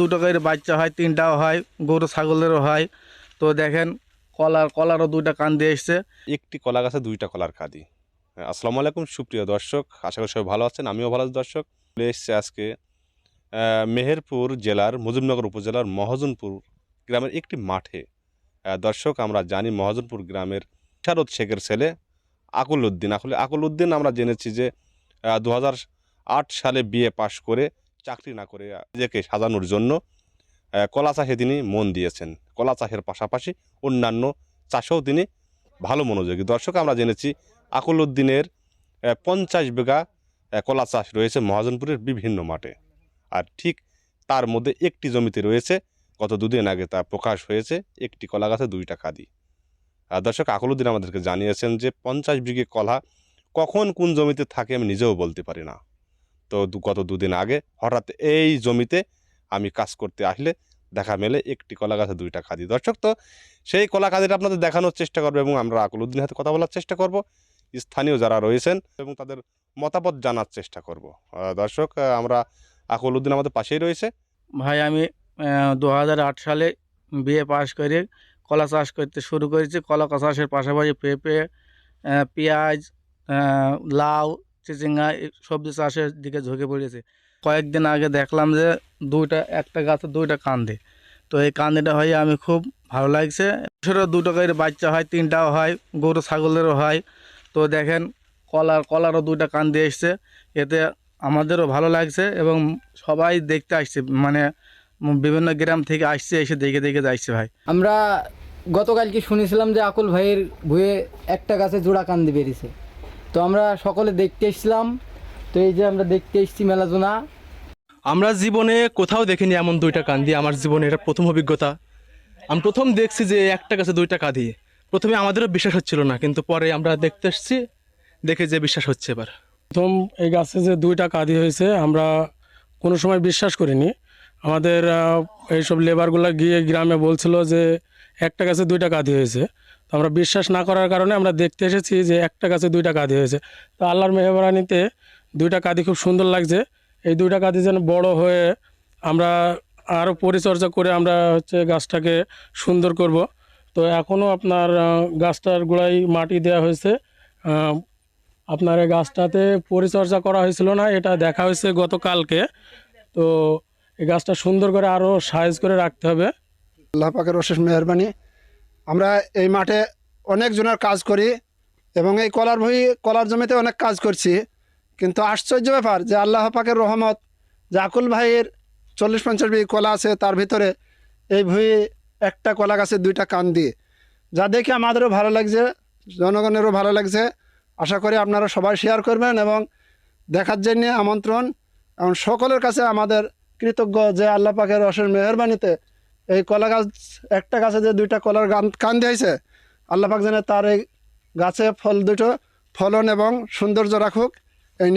দুটো করে বাচ্চা হয় তিনটাও হয় গরু ছাগলেরও হয়। তো দেখেন কলার কলারও দুইটা কান দিয়ে এসছে। একটি কলা গাছে দুইটা কলার কাঁদি। হ্যাঁ, আসসালামু আলাইকুম সুপ্রিয় দর্শক। আশা করি সবাই ভালো আছেন আমিও ভালো আছি দর্শক। চলে এসছে আজকে মেহেরপুর জেলার মুজিবনগর উপজেলার মহাজনপুর গ্রামের একটি মাঠে। দর্শক আমরা জানি মহাজনপুর গ্রামের শারদ শেখের ছেলে আকুল উদ্দিন। আসলে আকুল উদ্দিন আমরা জেনেছি যে দু সালে বিএ পাশ করে চাকরি না করে নিজেকে সাজানোর জন্য কলা চাষে তিনি মন দিয়েছেন। কলা চাষের পাশাপাশি অন্যান্য চাষেও তিনি ভালো মনোযোগী। দর্শক, আমরা জেনেছি আকুল উদ্দিনের পঞ্চাশ বিঘা কলা চাষ রয়েছে মহাজনপুরের বিভিন্ন মাঠে। আর ঠিক তার মধ্যে একটি জমিতে রয়েছে, গত দুদিন আগে তা প্রকাশ হয়েছে, একটি কলা গাছে দুইটা কাদি আর দর্শক আকুল উদ্দিন আমাদেরকে জানিয়েছেন যে, পঞ্চাশ বিঘে কলা কখন কোন জমিতে থাকে আমি নিজেও বলতে পারি না। তো গত দুদিন আগে হঠাৎ এই জমিতে আমি কাজ করতে আসলে দেখা মেলে একটি কলা গাছে দুইটা খাদি। দর্শক, তো সেই কলা কাদিটা আপনাদের দেখানোর চেষ্টা করব এবং আমরা আকুল উদ্দিনের হাতে কথা বলার চেষ্টা করব। স্থানীয় যারা রয়েছেন এবং তাদের মতামত জানার চেষ্টা করব। দর্শক আমরা আকুল উদ্দিন আমাদের পাশেই রয়েছে। ভাই, আমি দু হাজার আট সালে বিএ পাশ করে কলা চাষ করতে শুরু করেছি। কলা চাষের পাশাপাশি পেঁপে পেঁয়াজ লাউ চিচিঙ্গা সবজি চাষের দিকে ঝুঁকে পড়েছে। কয়েকদিন আগে দেখলাম যে দুইটা, একটা গাছে দুইটা কান্দে। তো এই কান্দিটা হয়ে আমি খুব ভালো লাগছে। সেটা দুটো করে বাচ্চা হয়, তিনটাও হয়, গরু, ছাগলেরও হয়। তো দেখেন, কলার, কলারও দুইটা কান দিয়ে এসছে। এতে আমাদেরও ভালো লাগছে এবং সবাই দেখতে আসছে মানে বিভিন্ন গ্রাম থেকে আসছে, এসে দেখে দেখে যাচ্ছে ভাই। আমরা গতকালকে শুনেছিলাম যে আকুল ভাইয়ের ভুয়ে একটা গাছে জোড়া কান্দি বেরিয়েছে। তো আমরা সকলে দেখতে এসেছিলাম। তো এই যে আমরা দেখতে এসেছি মেলাজোনা। আমরা জীবনে কোথাও দেখিনি এমন দুইটা কান্দি। আমার জীবনে এটা প্রথম অভিজ্ঞতা। আমি প্রথম দেখছি যে একটা গাছে দুইটা কাঁদি। প্রথমে আমাদেরও বিশ্বাস হচ্ছিল না কিন্তু পরে আমরা দেখতে এসছি দেখে যে বিশ্বাস হচ্ছে এবার। প্রথম এই গাছে যে দুইটা কাঁদি হয়েছে আমরা কোনো সময় বিশ্বাস করিনি। আমাদের এইসব লেবারগুলো গিয়ে গ্রামে বলছিল যে একটা গাছে দুইটা কাঁদি হয়েছে। তো আমরা বিশ্বাস না করার কারণে আমরা দেখতে এসেছি যে একটা গাছে দুইটা কাঁদি হয়েছে। তো আল্লাহর মেহবানিতে দুইটা কাঁদি খুব সুন্দর লাগছে। এই দুইটা কাঁদি যেন বড় হয়ে আমরা আরও পরিচর্যা করে আমরা হচ্ছে গাছটাকে সুন্দর করব। তো এখনও আপনার গাছটার গোড়ায় মাটি দেওয়া হয়েছে। আপনার এই গাছটাতে পরিচর্যা করা হয়েছিল না, এটা দেখা হয়েছে গতকালকে। তো এই গাছটা সুন্দর করে আরও সাইজ করে রাখতে হবে। পাকের অশেষ মেহরবানি। আমরা এই মাঠে অনেক জনের কাজ করি এবং এই কলার ভুঁই কলার জমিতে অনেক কাজ করছি। কিন্তু আশ্চর্য ব্যাপার যে আল্লাহ পাকের রহমত যে আকুল ভাইয়ের চল্লিশ পঞ্চাশ বিঘি কলা আছে, তার ভিতরে এই ভুঁই একটা কলা গাছে দুইটা কান দিয়ে যা দেখে আমাদেরও ভালো লাগছে, জনগণেরও ভালো লাগছে। আশা করি আপনারা সবাই শেয়ার করবেন এবং দেখার জন্য আমন্ত্রণ। এবং সকলের কাছে আমাদের কৃতজ্ঞ যে আল্লাহ পাকের অশেষ মেহরবানিতে এই কলা গাছ, একটা গাছে যে দুইটা কলার গান কান দিয়েছে আল্লাহ পাক জানে তার এই গাছে ফল দুটো, ফলন এবং সৌন্দর্য রাখুক। এই নিয়ে